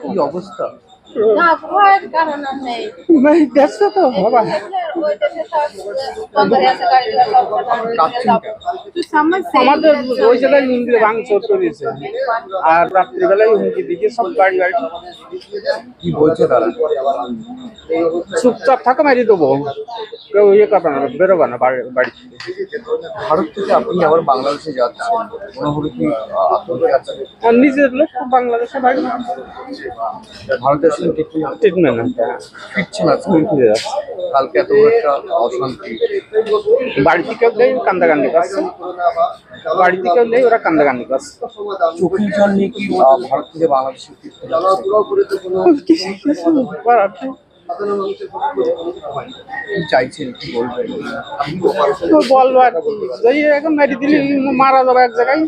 কি অবস্থা? না ভয়ের কারণ আর নেই। তো বাবা। গাড়ি কাঁপছেন কেন? আমাদের ওই জায়গায় মন্দির ভাঙচুর করেছে আর রাত্রিবেলায় হুমকি দিকে সব গাড়ি বাড়ি কি বলছে তারা? চুপচাপ থাকা মারি দেবো। কেউ ইয়ে করবে না বেরোবে না বাড়ি বাড়ি। থেকে। ভারত থেকে আপনি আবার বাংলাদেশে যাচ্ছেন কি আর নিজের লোক বাংলাদেশে বাড়ি ভারতের সঙ্গে ট্রিটমেন্ট ট্রিটমেন্ট ফিরছেন আজকে ফিরে যাচ্ছে কালকে এত একটা অশান্তি। বাড়ি থেকেও দেয় কান্দাকান্দি করছে। বাড়ি দেয় ওরা কান্দাকান্দি করছে। চোখের জল নিয়ে কি ভারত থেকে বাংলাদেশে ফিরতে যাচ্ছেন? কিছু কিছু করার নেই। কি চাইছেন কি বলবেন বলব আর যদি এখন মারি দিলি মারা যাবে এক জায়গায়।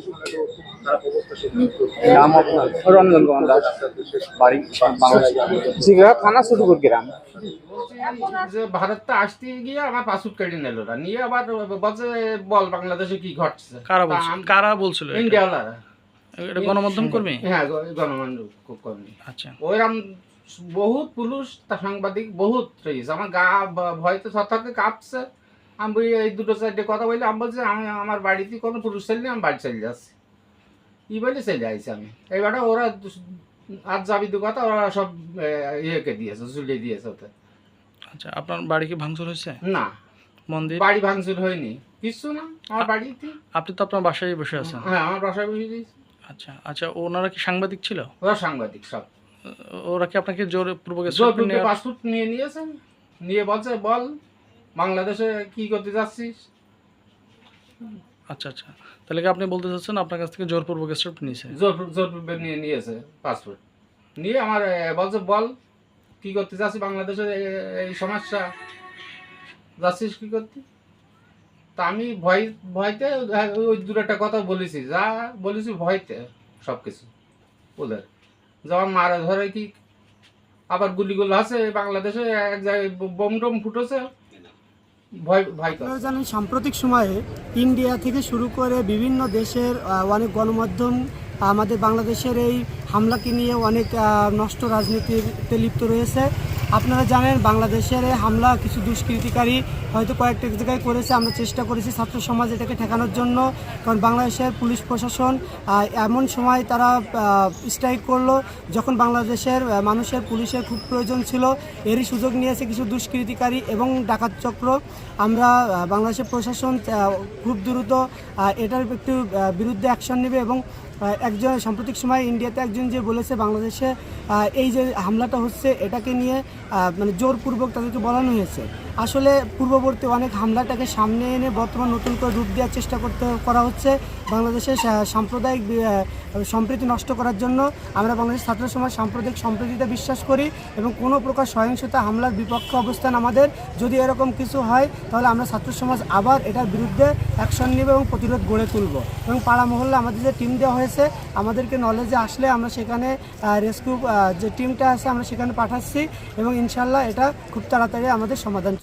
নাম আপনার? রঞ্জন কুমার দাস। বাড়ি বাংলাদেশ থানা সুটুকুর গ্রাম। যে ভারতটা আসতে গিয়ে পাসপোর্ট কেটে নিল ওরা। নিয়ে আবার বলছে বল বাংলাদেশে কি ঘটছে। কারা তা বলছিল? কারা বলছিল এটা? ইন্ডিয়াওয়ালারা। এটা গণমাধ্যম কর্মী? হ্যাঁ গণমাধ্যম কর্মী। আচ্ছা। ওইরকম বহুত পুলিশ তা সাংবাদিক বহুত রয়েছে আমার গা ব- ভয়তে সরকারকে কাঁপছে। আমি এই দুটো চারটে কথা বলি আমি বলছি আমি আমার বাড়িতে কোনো পুরুষ ছেলে আমি বাড়ি চলে যাচ্ছি। ই বলে চলে আইছি আমি। এইবারে ওরা আজ যাবি দু কথা ওরা সব ইয়েকে দিয়েছে ঝুলিয়ে দিয়েছে ওতে। আচ্ছা আপনার বাড়ি কি ভাঙচুর হয়েছে? না। মন্দির? বাড়ি ভাঙচুর হয়নি। কিছু না আমার বাড়িতে আপনি তো আপনার বাসায় বসে আছেন। হ্যাঁ আমার বাসায় বসে দিয়েছি আচ্ছা আচ্ছা ওনারা কি সাংবাদিক ছিল? ওরা সাংবাদিক সব। ওরা কি আপনাকে জোর পূর্বক পাসপোর্ট নিয়ে নিয়েছে নিয়ে বলছে বল বাংলাদেশে কি করতে যাচ্ছিস? আচ্ছা আচ্ছা। তাহলে কি আপনি বলতে চাচ্ছেন আপনার কাছ থেকে জোরপূর্বক স্টেপ নিয়েছে? জয়পুরকে নিয়ে নিয়েছে পাসপোর্ট নিয়ে আমার বলছে বল কি করতে যাচ্ছি বাংলাদেশে এই সমস্যা? যাচ্ছিস কি করতে? তা আমি ভয় ভয়তে ওই দূর একটা কথা বলেছি যা বলেছি ভয়তে সব কিছু ওদের যেমন মারা ধরে কি আবার গুলিগুলো আছে বাংলাদেশে, এক জায়গায় বোম টোম ফুটেছে জানেন, সাম্প্রতিক সময়ে ইন্ডিয়া থেকে শুরু করে বিভিন্ন দেশের অনেক গণমাধ্যম, আমাদের বাংলাদেশের এই হামলাকে নিয়ে অনেক নষ্ট রাজনীতিতে লিপ্ত রয়েছে। আপনারা জানেন, বাংলাদেশের হামলা কিছু দুষ্কৃতিকারী হয়তো কয়েকটা জায়গায় করেছে। আমরা চেষ্টা করেছি ছাত্র সমাজ এটাকে ঠেকানোর জন্য, কারণ বাংলাদেশের পুলিশ প্রশাসন এমন সময় তারা স্ট্রাইক করল যখন বাংলাদেশের মানুষের পুলিশের খুব প্রয়োজন ছিল। এরই সুযোগ নিয়েছে কিছু দুষ্কৃতিকারী এবং ডাকাত চক্র। আমরা বাংলাদেশের প্রশাসন খুব দ্রুত এটার একটু বিরুদ্ধে অ্যাকশন নেবে এবং একজন সাম্প্রতিক সময় ইন্ডিয়াতে একজন যে বলেছে বাংলাদেশে এই যে হামলাটা হচ্ছে, এটাকে নিয়ে মানে জোরপূর্বক তাদেরকে বলানো হয়েছে। আসলে পূর্ববর্তী অনেক হামলাটাকে সামনে এনে বর্তমান নতুন করে রূপ দেওয়ার চেষ্টা করতে, করা হচ্ছে। বাংলাদেশের সাম্প্রদায়িক সম্প্রীতি নষ্ট করার জন্য আমরা বাংলাদেশ ছাত্র সমাজ সাম্প্রদায়িক সম্প্রীতিতে বিশ্বাস করি এবং কোনো প্রকার সহিংসতা, হামলার বিপক্ষে অবস্থান আমাদের। যদি এরকম কিছু হয়, তাহলে আমরা ছাত্র সমাজ আবার এটার বিরুদ্ধে অ্যাকশন নেবে এবং প্রতিরোধ গড়ে তুলব। এবং পাড়া মহল্লা আমাদের যে টিম দেওয়া হয়েছে, আমাদেরকে নলেজে আসলে আমরা সেখানে রেস্কিউ যে টিমটা আছে, আমরা সেখানে পাঠাচ্ছি এবং ইনশাল্লাহ এটা খুব তাড়াতাড়ি আমাদের সমাধান